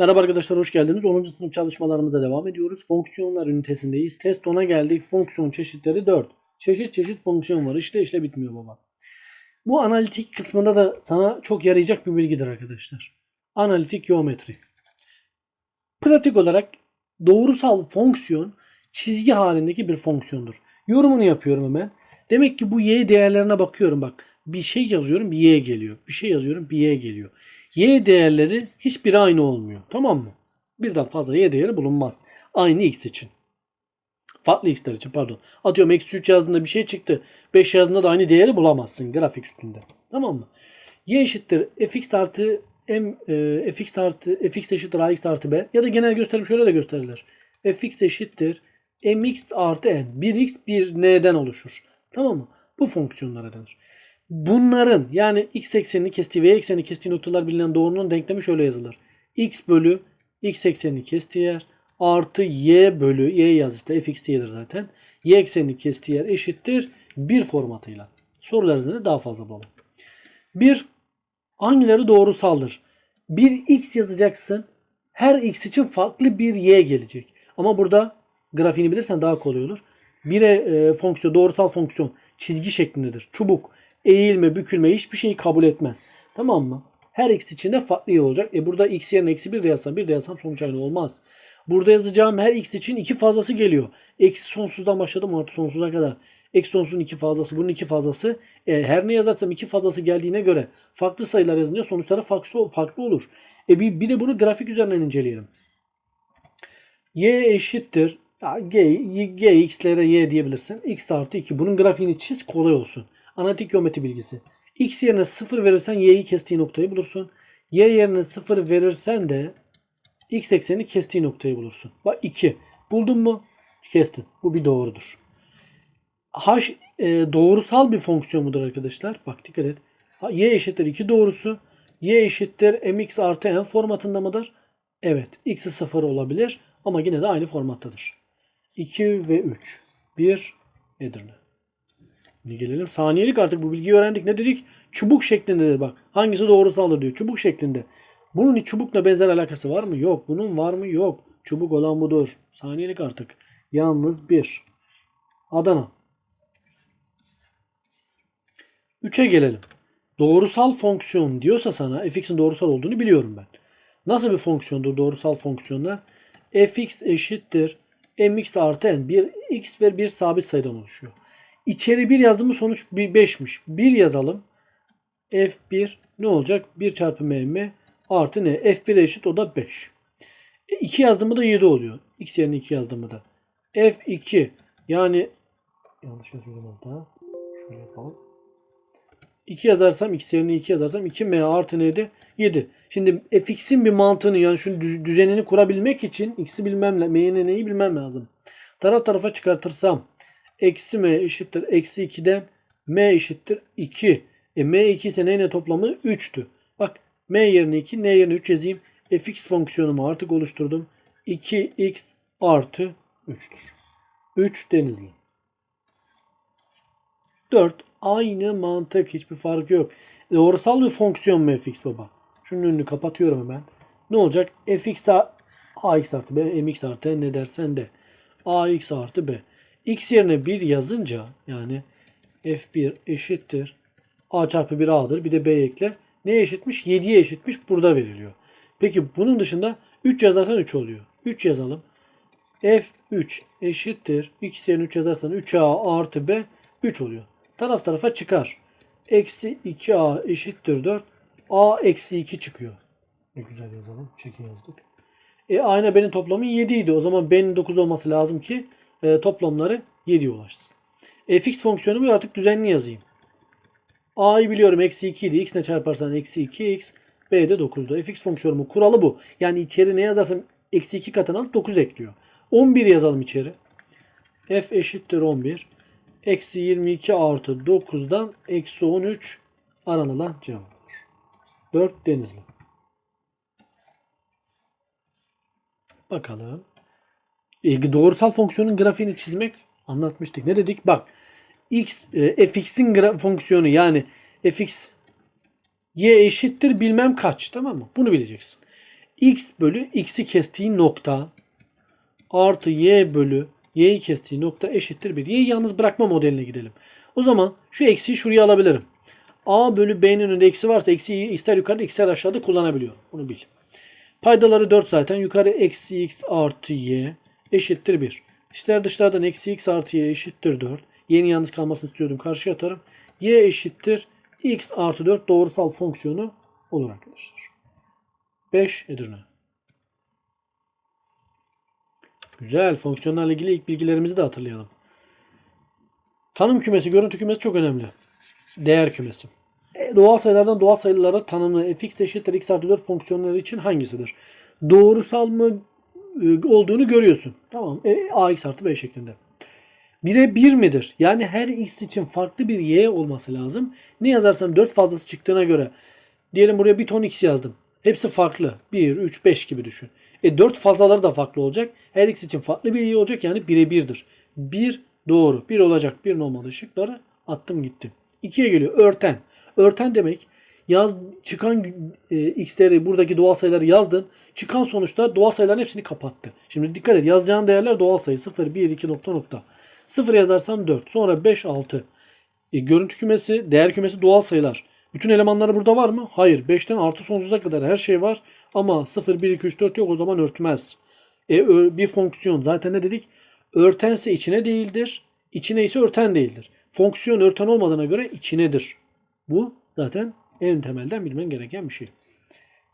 Merhaba arkadaşlar hoş geldiniz. 10. sınıf çalışmalarımıza devam ediyoruz. Fonksiyonlar ünitesindeyiz. Test 10'a geldik. Fonksiyon çeşitleri 4. Çeşit çeşit fonksiyon var. İşte işte bitmiyor baba. Bu analitik kısmında da sana çok yarayacak bir bilgidir arkadaşlar. Analitik geometri. Pratik olarak doğrusal fonksiyon çizgi halindeki bir fonksiyondur. Yorumunu yapıyorum hemen. Demek ki bu y değerlerine bakıyorum bak. Bir şey yazıyorum bir y geliyor. Bir şey yazıyorum bir y geliyor. Y değerleri hiçbiri aynı olmuyor. Tamam mı? Birden fazla y değeri bulunmaz. Aynı x için. Farklı x'ler için pardon. Atıyorum eksi 3 yazdığında bir şey çıktı. 5 yazdığında da aynı değeri bulamazsın grafik üstünde. Tamam mı? Y eşittir fx artı m e, fx artı fx eşittir ax artı b ya da genel gösterim şöyle de gösterilir. fx eşittir mx artı n. 1x 1 n'den oluşur. Tamam mı? Bu fonksiyonlara denir. Bunların yani x eksenini kestiği ve y eksenini kestiği noktalar bilinen doğrunun denklemi şöyle yazılır. x bölü x eksenini kestiği yer artı y bölü y yazısı fx y'dir zaten. y eksenini kestiği yer eşittir 1 formatıyla. Sorular üzerinde daha fazla bulalım. 1. Hangileri doğrusaldır? Bir x yazacaksın. Her x için farklı bir y gelecek. Ama burada grafiğini bilirsen daha kolay olur. Bire e, fonksiyon, doğrusal fonksiyon çizgi şeklindedir. Çubuk, eğilme, bükülme hiçbir şeyi kabul etmez. Tamam mı? Her x için de farklı y olacak. E burada x yerine eksi 1 de yazsam 1 de yazsam sonuç aynı olmaz. Burada yazacağım her x için iki fazlası geliyor. Eksi sonsuzdan başladım artı sonsuza kadar. Eksi sonsuzun iki fazlası, bunun iki fazlası. E, her ne yazarsam iki fazlası geldiğine göre farklı sayılar yazınca sonuçları farklı, farklı olur. E bir, bir de bunu grafik üzerinden inceleyelim. y eşittir. G, g, x'lere y diyebilirsin. x artı 2. Bunun grafiğini çiz kolay olsun. Analitik geometri bilgisi. X yerine 0 verirsen y'yi kestiği noktayı bulursun. Y yerine 0 verirsen de x ekseni kestiği noktayı bulursun. Bak 2. Buldun mu? Kestin. Bu bir doğrudur. H e, doğrusal bir fonksiyon mudur arkadaşlar? Bak dikkat et. Y eşittir 2 doğrusu. Y eşittir mx artı n formatında mıdır? Evet. X'i 0 olabilir ama yine de aynı formattadır. 2 ve 3. 1 Edirne. Şimdi gelelim. Saniyelik artık bu bilgiyi öğrendik. Ne dedik? Çubuk şeklindedir bak. Hangisi doğrusaldır diyor. Çubuk şeklinde. Bunun hiç çubukla benzer alakası var mı? Yok. Bunun var mı? Yok. Çubuk olan budur. Saniyelik artık. Yalnız 1. Adana. 3'e gelelim. Doğrusal fonksiyon diyorsa sana fx'in doğrusal olduğunu biliyorum ben. Nasıl bir fonksiyondur doğrusal fonksiyonlar? fx eşittir mx artı n. Bir x ve bir sabit sayıdan oluşuyor. İçeri 1 yazdım mı sonuç 5'miş. 1 yazalım. f1 ne olacak? 1 çarpı mm artı ne? f1 eşit o da 5. E, 2 yazdım mı da 7 oluyor. x yerine 2 yazdım mı da. f2 yani yanlış yazıyorum az daha. Şöyle yapalım. 2 yazarsam x yerine 2 yazarsam 2m artı neydi? 7. Şimdi fx'in bir mantığını yani şu düzenini kurabilmek için x'i bilmem m'nin neyi bilmem lazım. Taraf tarafa çıkartırsam eksi m eşittir eksi 2'den m eşittir 2. E m 2 ise neyle toplamı 3'tü. Bak m yerine 2 n yerine 3 yazayım. fx fonksiyonumu artık oluşturdum. 2x artı 3'tür. 3 denizli. 4 aynı mantık hiçbir fark yok. Doğrusal bir fonksiyon mu fx baba? Şunun önünü kapatıyorum hemen. Ne olacak? fx ax artı b mx artı ne dersen de ax artı b. x yerine 1 yazınca yani f1 eşittir a çarpı 1 a'dır. Bir de b ekle. Neye eşitmiş? 7'ye eşitmiş. Burada veriliyor. Peki bunun dışında 3 yazarsan 3 oluyor. 3 yazalım. f3 eşittir. x yerine 3 yazarsan 3a artı b 3 oluyor. Taraf tarafa çıkar. Eksi 2a eşittir 4. a eksi 2 çıkıyor. Ne güzel yazalım. Çekin yazdık. E aynı b'nin toplamı 7 idi. O zaman b'nin 9 olması lazım ki e, toplamları 7'ye ulaşsın. fx fonksiyonumu artık düzenli yazayım. a'yı biliyorum eksi 2 idi. x ne çarparsan eksi 2x. b de 9'du. fx fonksiyonumun kuralı bu. Yani içeri ne yazarsam eksi 2 katına alıp 9 ekliyor. 11 yazalım içeri. f eşittir 11. Eksi 22 artı 9'dan eksi 13 aranılan cevap olur. 4 denizli. Bakalım. E, doğrusal fonksiyonun grafiğini çizmek anlatmıştık. Ne dedik? Bak. x e, fx'in fonksiyonu yani fx y eşittir bilmem kaç. Tamam mı? Bunu bileceksin. x bölü x'i kestiği nokta artı y bölü y'yi kestiği nokta eşittir 1. Y'yi yalnız bırakma modeline gidelim. O zaman şu eksiği şuraya alabilirim. A bölü B'nin önünde eksi varsa eksiyi ister yukarıda ister aşağıda kullanabiliyor. Bunu bil. Paydaları 4 zaten. Yukarı eksi x artı y eşittir 1. İster dışlardan eksi x artı y eşittir 4. Y'nin yalnız kalmasını istiyordum. Karşıya atarım. y eşittir x artı 4 doğrusal fonksiyonu olur arkadaşlar. 5 Edirne. Güzel. Fonksiyonlarla ilgili ilk bilgilerimizi de hatırlayalım. Tanım kümesi, görüntü kümesi çok önemli. Değer kümesi. E, doğal sayılardan doğal sayılara tanımlı fx eşittir x artı 4 fonksiyonları için hangisidir? Doğrusal mı olduğunu görüyorsun. Tamam. E, ax artı b şeklinde. 1'e 1 midir? Yani her x için farklı bir y olması lazım. Ne yazarsam 4 fazlası çıktığına göre diyelim buraya bir ton x yazdım. Hepsi farklı. 1, 3, 5 gibi düşün. E 4 fazlaları da farklı olacak. Her x için farklı bir y olacak. Yani 1'e 1'dir. 1 doğru. 1 olacak. 1 olmalı şıkları attım gittim. 2'ye geliyor. Örten. Örten demek yaz çıkan e, x'leri buradaki doğal sayıları yazdın. Çıkan sonuçta doğal sayıların hepsini kapattı. Şimdi dikkat et. Yazacağın değerler doğal sayı. 0, 1, 2 nokta nokta. 0 yazarsam 4. Sonra 5, 6. E, görüntü kümesi, değer kümesi doğal sayılar. Bütün elemanları burada var mı? Hayır. 5'ten artı sonsuza kadar her şey var. Ama 0, 1, 2, 3, 4 yok. O zaman örtmez. E, bir fonksiyon. Zaten ne dedik? Örtense içine değildir. İçine ise örten değildir. Fonksiyon örten olmadığına göre içinedir. Bu zaten en temelden bilmen gereken bir şey.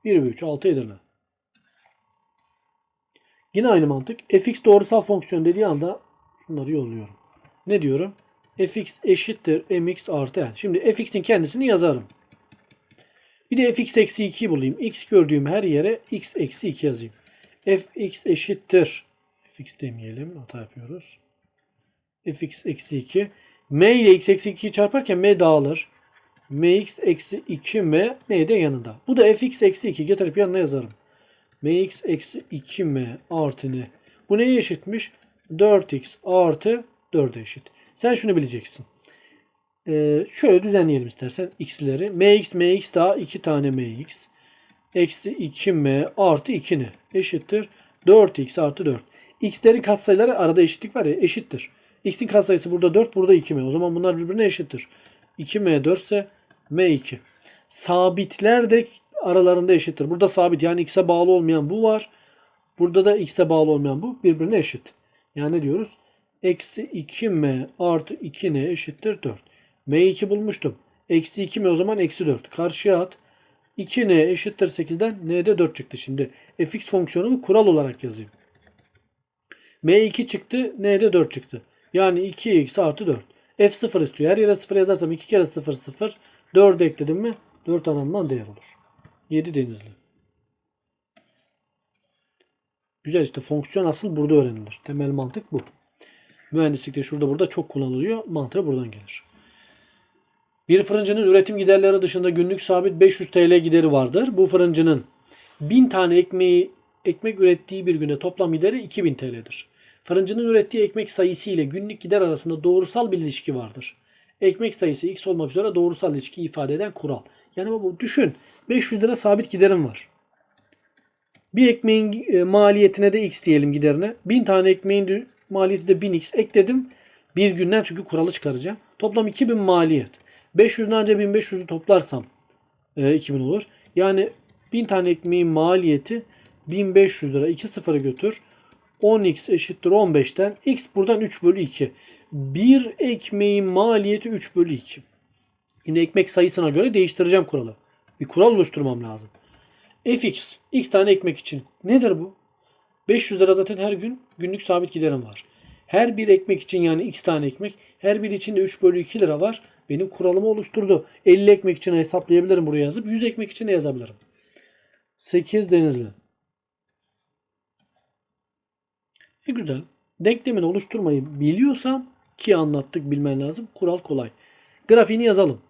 1 ve 3, 6 Edirne. Yine aynı mantık. fx doğrusal fonksiyon dediği anda şunları yolluyorum. Ne diyorum? fx eşittir mx artı n. Şimdi fx'in kendisini yazarım. Bir de fx eksi 2'yi bulayım. x gördüğüm her yere x eksi 2 yazayım. fx eşittir. fx demeyelim. Hata yapıyoruz. fx eksi 2. m ile x eksi 2'yi çarparken m dağılır. mx eksi 2m n de yanında. Bu da fx eksi 2 getirip yanına yazarım. Mx eksi 2m artı n. Bu neye eşitmiş? 4x artı 4'e eşit. Sen şunu bileceksin. Ee, şöyle düzenleyelim istersen x'leri. mx, mx daha 2 tane mx. Eksi 2m artı 2n eşittir. 4x artı 4. x'lerin katsayıları arada eşitlik var ya eşittir. x'in katsayısı burada 4 burada 2m. O zaman bunlar birbirine eşittir. 2m 4 ise m2. Sabitler de aralarında eşittir. Burada sabit yani x'e bağlı olmayan bu var. Burada da x'e bağlı olmayan bu birbirine eşit. Yani ne diyoruz? Eksi 2m artı 2n eşittir 4. m2 bulmuştum. Eksi 2m o zaman eksi 4. Karşıya at. 2n eşittir 8'den n'de 4 çıktı. Şimdi fx fonksiyonumu kural olarak yazayım. m2 çıktı n'de 4 çıktı. Yani 2x artı 4. f0 istiyor. Her yere 0 yazarsam 2 kere 0 0. 4 ekledim mi 4 alanından değer olur. 7 denizli. Güzel işte fonksiyon asıl burada öğrenilir. Temel mantık bu. Mühendislikte şurada burada çok kullanılıyor. Mantığı buradan gelir. Bir fırıncının üretim giderleri dışında günlük sabit 500 TL gideri vardır. Bu fırıncının 1000 tane ekmeği ekmek ürettiği bir günde toplam gideri 2000 TL'dir. Fırıncının ürettiği ekmek sayısı ile günlük gider arasında doğrusal bir ilişki vardır. Ekmek sayısı x olmak üzere doğrusal ilişki ifade eden kural. Yani bu düşün 500 lira sabit giderim var. Bir ekmeğin e, maliyetine de x diyelim giderine. 1000 tane ekmeğin maliyeti de 1000x ekledim. Bir günden çünkü kuralı çıkaracağım. Toplam 2000 maliyet. 500'den önce 1500'ü toplarsam e, 2000 olur. Yani 1000 tane ekmeğin maliyeti 1500 lira. 2 sıfırı götür. 10x eşittir 15'ten. X buradan 3 bölü 2. Bir ekmeğin maliyeti 3 bölü 2. Yine ekmek sayısına göre değiştireceğim kuralı. Bir kural oluşturmam lazım. fx. x tane ekmek için. Nedir bu? 500 lira zaten her gün günlük sabit giderim var. Her bir ekmek için yani x tane ekmek. Her bir için de 3 bölü 2 lira var. Benim kuralımı oluşturdu. 50 ekmek için hesaplayabilirim buraya yazıp. 100 ekmek için de yazabilirim. 8 denizli. E güzel. Denklemini oluşturmayı biliyorsam ki anlattık bilmen lazım. Kural kolay. Grafiğini yazalım.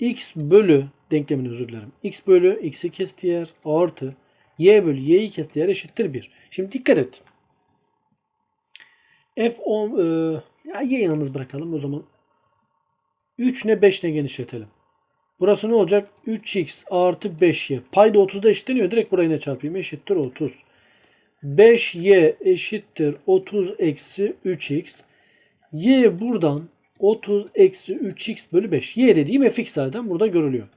X bölü denklemini özür dilerim. x bölü x'i kestiğer artı y bölü y'yi kestiğer eşittir 1. Şimdi dikkat et. f10 e, ya y'yi yalnız bırakalım o zaman. 3 ne 5 ne genişletelim. Burası ne olacak? 3x artı 5y. Payda 30'da eşitleniyor. Direkt burayı ne çarpayım? Eşittir 30. 5y eşittir 30 eksi 3x. y buradan 30 eksi 3x bölü 5. y dediğim fx zaten burada görülüyor.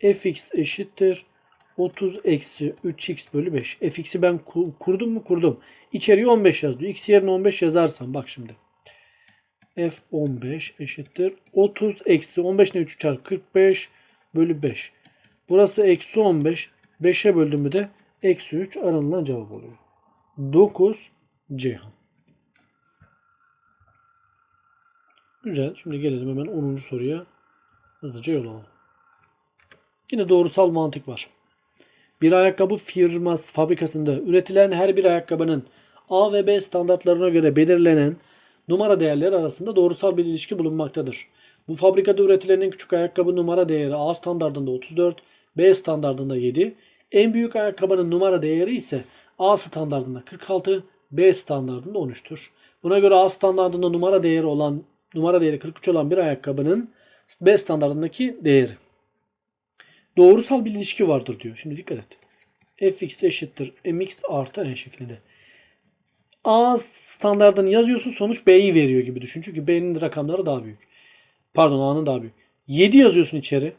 fx eşittir 30 eksi 3x bölü 5. fx'i ben ku- kurdum mu? Kurdum. İçeriye 15 yazıyor. x yerine 15 yazarsam bak şimdi. f15 eşittir 30 eksi 15 ne 3 çarpı 45 bölü 5. Burası eksi 15. 5'e böldüm mü de eksi 3 aranılan cevap oluyor. 9 Ceyhan. Güzel. Şimdi gelelim hemen 10. soruya. Hızlıca yol alalım. Yine doğrusal mantık var. Bir ayakkabı firması fabrikasında üretilen her bir ayakkabının A ve B standartlarına göre belirlenen numara değerleri arasında doğrusal bir ilişki bulunmaktadır. Bu fabrikada üretilen en küçük ayakkabı numara değeri A standartında 34, B standartında 7. En büyük ayakkabının numara değeri ise A standartında 46, B standartında 13'tür. Buna göre A standartında numara değeri olan numara değeri 43 olan bir ayakkabının B standartındaki değeri. Doğrusal bir ilişki vardır diyor. Şimdi dikkat et. fx eşittir mx artı n şeklinde. A standartını yazıyorsun sonuç B'yi veriyor gibi düşün. Çünkü B'nin rakamları daha büyük. Pardon A'nın daha büyük. 7 yazıyorsun içeri.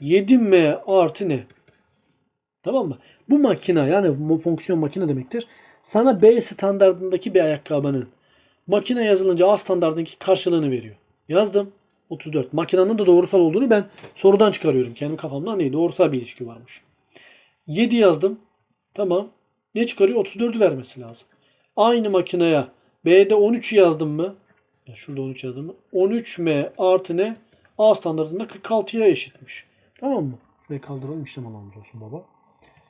7m artı ne? Tamam mı? Bu makine yani bu fonksiyon makine demektir. Sana B standartındaki bir ayakkabının makine yazılınca A standartındaki karşılığını veriyor. Yazdım. 34. Makinenin de doğrusal olduğunu ben sorudan çıkarıyorum. Kendi kafamdan değil. Doğrusal bir ilişki varmış. 7 yazdım. Tamam. Ne çıkarıyor? 34'ü vermesi lazım. Aynı makineye B'de 13'ü yazdım mı? Şurada 13 yazdım mı? 13M artı ne? A standartında 46'ya eşitmiş. Tamam mı? Şurayı kaldıralım işlem alanımız olsun baba.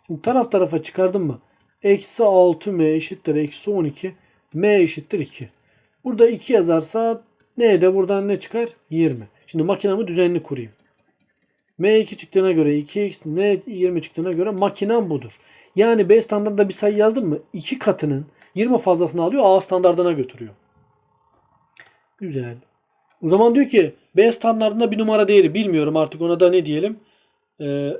Şimdi taraf tarafa çıkardım mı? Eksi 6M eşittir eksi 12. M eşittir 2. Burada 2 yazarsa ne de buradan ne çıkar? 20. Şimdi makinamı düzenli kurayım. M2 çıktığına göre 2x, N 20 çıktığına göre makinem budur. Yani B standartında bir sayı yazdım mı? 2 katının 20 fazlasını alıyor A standartına götürüyor. Güzel. O zaman diyor ki B standartında bir numara değeri bilmiyorum artık ona da ne diyelim? Ee,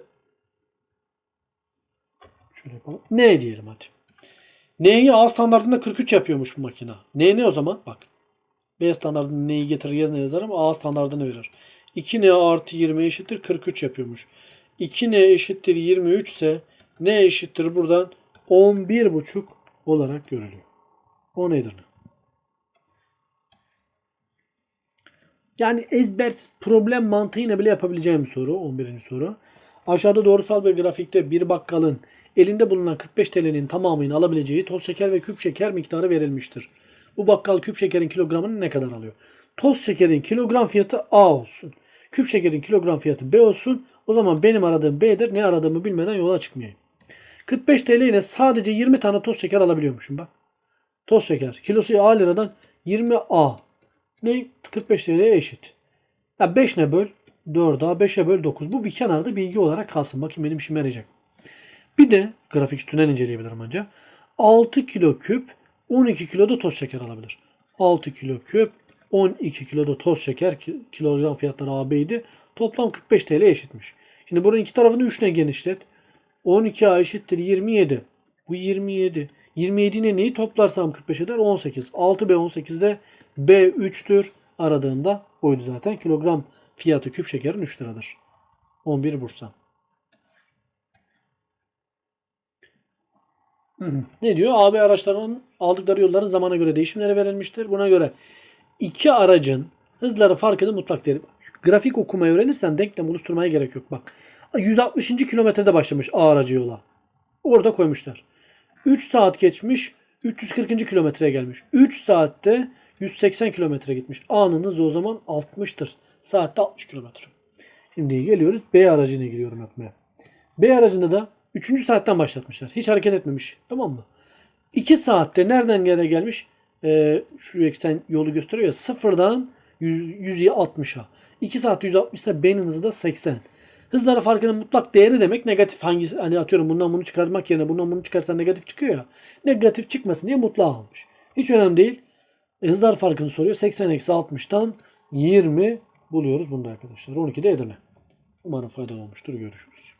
şöyle yapalım. Ne diyelim hadi. N'yi A standartında 43 yapıyormuş bu makine. N ne o zaman? Bak. B standartında N'yi getirir yazına yazarım. A standartını verir. 2N artı 20 eşittir 43 yapıyormuş. 2N eşittir 23 ise N eşittir buradan 11,5 olarak görülüyor. O nedir? Yani ezbersiz problem mantığıyla bile yapabileceğim soru. 11. soru. Aşağıda doğrusal bir grafikte bir bakkalın elinde bulunan 45 TL'nin tamamını alabileceği toz şeker ve küp şeker miktarı verilmiştir. Bu bakkal küp şekerin kilogramını ne kadar alıyor? Toz şekerin kilogram fiyatı A olsun. Küp şekerin kilogram fiyatı B olsun. O zaman benim aradığım B'dir. Ne aradığımı bilmeden yola çıkmayayım. 45 TL ile sadece 20 tane toz şeker alabiliyormuşum bak. Toz şeker. Kilosu A liradan 20 A. Ne? 45 TL'ye eşit. Ya 5 ne böl? 4A 5'e böl 9. Bu bir kenarda bilgi olarak kalsın. Bakayım benim işime yarayacak. Bir de grafik üstünden inceleyebilirim önce. 6 kilo küp 12 kilo da toz şeker alabilir. 6 kilo küp 12 kilo da toz şeker ki- kilogram fiyatları AB'ydi. Toplam 45 TL eşitmiş. Şimdi buranın iki tarafını 3 ne genişlet. 12A eşittir 27. Bu 27. 27 ile neyi toplarsam 45 eder? 18. 6B 18'de B 3'tür. Aradığımda oydu zaten. Kilogram fiyatı küp şekerin 3 liradır. 11 Bursa. Ne diyor? AB araçlarının aldıkları yolların zamana göre değişimleri verilmiştir. Buna göre iki aracın hızları farkını mutlak değeri. Grafik okumayı öğrenirsen denklem oluşturmaya gerek yok. Bak 160. kilometrede başlamış A aracı yola. Orada koymuşlar. 3 saat geçmiş 340. kilometreye gelmiş. 3 saatte 180 kilometre gitmiş. A'nın hızı o zaman 60'tır. Saatte 60 kilometre. Şimdi geliyoruz B aracına giriyorum yapmaya. B aracında da 3. saatten başlatmışlar. Hiç hareket etmemiş. Tamam mı? 2 saatte nereden nereye gelmiş? Ee, şu eksen yolu gösteriyor ya. Sıfırdan 100, 160'a. 2 saat 160 ise B'nin hızı da 80. Hızları farkının mutlak değeri demek negatif hangisi hani atıyorum bundan bunu çıkarmak yerine bundan bunu çıkarsan negatif çıkıyor ya. Negatif çıkmasın diye mutlağı almış. Hiç önemli değil. E, hızlar farkını soruyor. 80 eksi 60'tan 20 buluyoruz bunda arkadaşlar. 12 de Edirne. Umarım faydalı olmuştur. Görüşürüz.